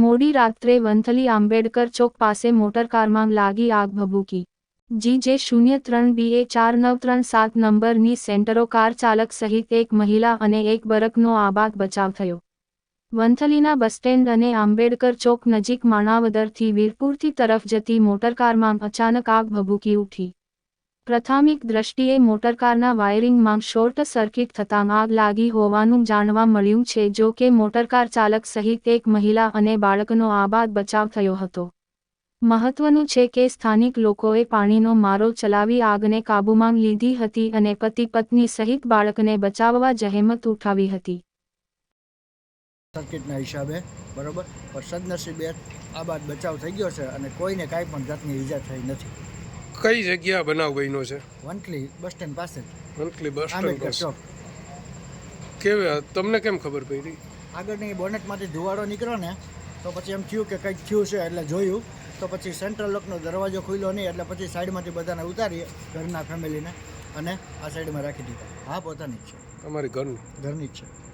મોડી રાત્રે વંથલી આંબેડકર ચોક પાસે મોટરકારમાં લાગી આગ ભભૂકી. જી જે શૂન્ય ત્રણ બી એ ચાર નવ ત્રણ સાત નંબરની સેન્ટરો કાર ચાલક સહિત એક મહિલા અને એક બરકનો આબાદ બચાવ થયો. વંથલીના બસ સ્ટેન્ડ અને આંબેડકર ચોક નજીક માણાવદરથી વીરપુરથી તરફ જતી મોટરકારમાં અચાનક આગ ભભૂકી ઉઠી. પ્રાથમિક દ્રષ્ટિએ મોટરકારના વાયરિંગમાં શોર્ટ સર્કિટ થતાં આગ લાગી હોવાનું જાણવા મળ્યું છે, જો કે મોટરકાર ચાલક સહિત એક મહિલા અને બાળકનો આબાદ બચાવ થયો હતો. મહત્વનું છે કે સ્થાનિક લોકોએ પાણીનો મારો ચલાવી આગને કાબૂમાં લીધી હતી અને પતિ પત્ની સહિત બાળકને બચાવવા જહેમત ઉઠાવી હતી. સર્કિટના હિસાબે, બરોબર? પણ સદનસીબે આબાદ બચાવ થઈ ગયો છે અને કોઈને કાંઈ પણ જાતની ઈજા થઈ નથી. કઈ જગ્યા બનાવ બન્યો છે? વંથલી બસ સ્ટેન્ડ પાસે. મંથલી બસ સ્ટેન્ડ પાસે. કેવી તમને કેમ ખબર પડી? આગળની બોનેટમાંથી ધુવાડો નીકળ્યો ને તો પછી એમ થયું કે કંઈક થયું છે એટલે જોયું. તો પછી સેન્ટ્રલ લોકનો દરવાજો ખુલ્યો નહીં એટલે પછી સાઈડમાંથી બધાને ઉતારી ઘરના ફેમિલીને અને આ સાઈડમાં રાખી દીધા. હા પોતાની જ છે. તમારી ઘરની? ઘરની જ છે.